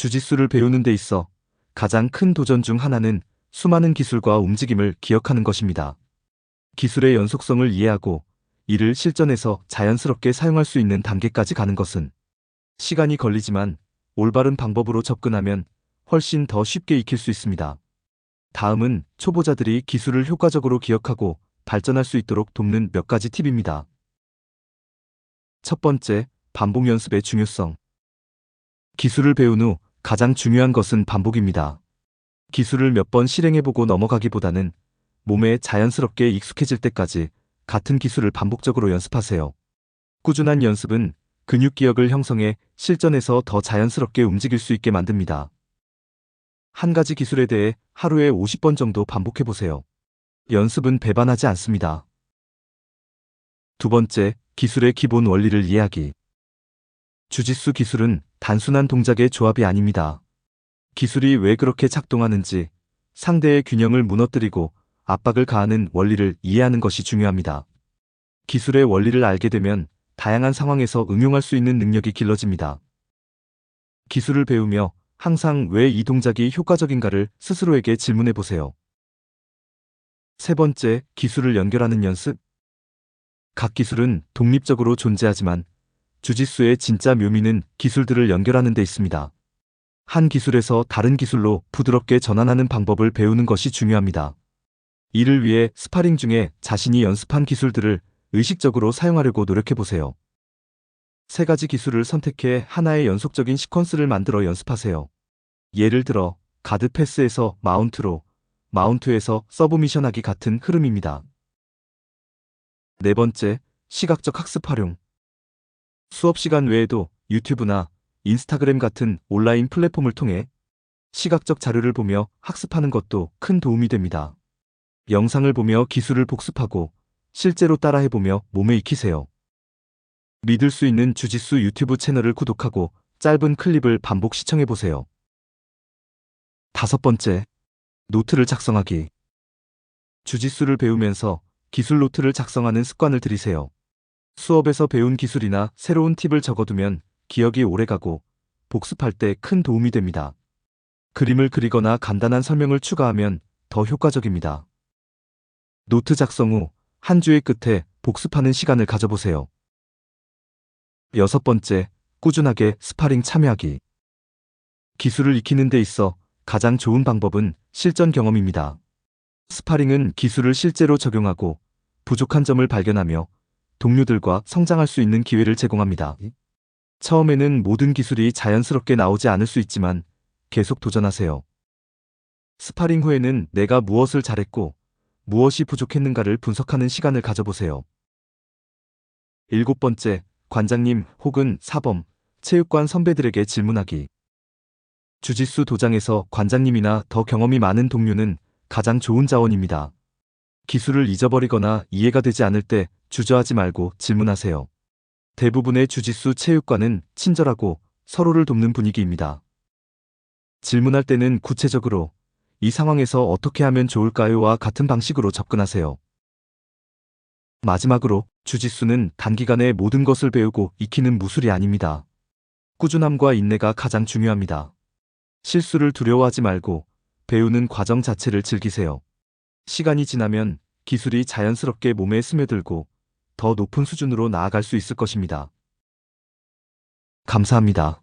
주짓수를 배우는 데 있어 가장 큰 도전 중 하나는 수많은 기술과 움직임을 기억하는 것입니다. 기술의 연속성을 이해하고 이를 실전에서 자연스럽게 사용할 수 있는 단계까지 가는 것은 시간이 걸리지만 올바른 방법으로 접근하면 훨씬 더 쉽게 익힐 수 있습니다. 다음은 초보자들이 기술을 효과적으로 기억하고 발전할 수 있도록 돕는 몇 가지 팁입니다. 첫 번째, 반복 연습의 중요성. 기술을 배운 후 가장 중요한 것은 반복입니다. 기술을 몇 번 실행해보고 넘어가기보다는 몸에 자연스럽게 익숙해질 때까지 같은 기술을 반복적으로 연습하세요. 꾸준한 연습은 근육 기억을 형성해 실전에서 더 자연스럽게 움직일 수 있게 만듭니다. 한 가지 기술에 대해 하루에 50번 정도 반복해보세요. 연습은 배반하지 않습니다. 두 번째, 기술의 기본 원리를 이해하기. 주짓수 기술은 단순한 동작의 조합이 아닙니다. 기술이 왜 그렇게 작동하는지 상대의 균형을 무너뜨리고 압박을 가하는 원리를 이해하는 것이 중요합니다. 기술의 원리를 알게 되면 다양한 상황에서 응용할 수 있는 능력이 길러집니다. 기술을 배우며 항상 왜 이 동작이 효과적인가를 스스로에게 질문해 보세요. 세 번째, 기술을 연결하는 연습. 각 기술은 독립적으로 존재하지만 주짓수의 진짜 묘미는 기술들을 연결하는 데 있습니다. 한 기술에서 다른 기술로 부드럽게 전환하는 방법을 배우는 것이 중요합니다. 이를 위해 스파링 중에 자신이 연습한 기술들을 의식적으로 사용하려고 노력해 보세요. 세 가지 기술을 선택해 하나의 연속적인 시퀀스를 만들어 연습하세요. 예를 들어 가드 패스에서 마운트로, 마운트에서 서브 미션하기 같은 흐름입니다. 네 번째, 시각적 학습 활용. 수업 시간 외에도 유튜브나 인스타그램 같은 온라인 플랫폼을 통해 시각적 자료를 보며 학습하는 것도 큰 도움이 됩니다. 영상을 보며 기술을 복습하고 실제로 따라해보며 몸에 익히세요. 믿을 수 있는 주짓수 유튜브 채널을 구독하고 짧은 클립을 반복 시청해보세요. 다섯 번째, 노트를 작성하기. 주짓수를 배우면서 기술 노트를 작성하는 습관을 들이세요. 수업에서 배운 기술이나 새로운 팁을 적어두면 기억이 오래가고 복습할 때 큰 도움이 됩니다. 그림을 그리거나 간단한 설명을 추가하면 더 효과적입니다. 노트 작성 후 한 주의 끝에 복습하는 시간을 가져보세요. 여섯 번째, 꾸준하게 스파링 참여하기. 기술을 익히는 데 있어 가장 좋은 방법은 실전 경험입니다. 스파링은 기술을 실제로 적용하고 부족한 점을 발견하며 동료들과 성장할 수 있는 기회를 제공합니다. 처음에는 모든 기술이 자연스럽게 나오지 않을 수 있지만 계속 도전하세요. 스파링 후에는 내가 무엇을 잘했고 무엇이 부족했는가를 분석하는 시간을 가져보세요. 일곱 번째, 관장님 혹은 사범, 체육관 선배들에게 질문하기. 주짓수 도장에서 관장님이나 더 경험이 많은 동료는 가장 좋은 자원입니다. 기술을 잊어버리거나 이해가 되지 않을 때 주저하지 말고 질문하세요. 대부분의 주짓수 체육관은 친절하고 서로를 돕는 분위기입니다. 질문할 때는 구체적으로 이 상황에서 어떻게 하면 좋을까요?와 같은 방식으로 접근하세요. 마지막으로 주짓수는 단기간에 모든 것을 배우고 익히는 무술이 아닙니다. 꾸준함과 인내가 가장 중요합니다. 실수를 두려워하지 말고 배우는 과정 자체를 즐기세요. 시간이 지나면 기술이 자연스럽게 몸에 스며들고 더 높은 수준으로 나아갈 수 있을 것입니다. 감사합니다.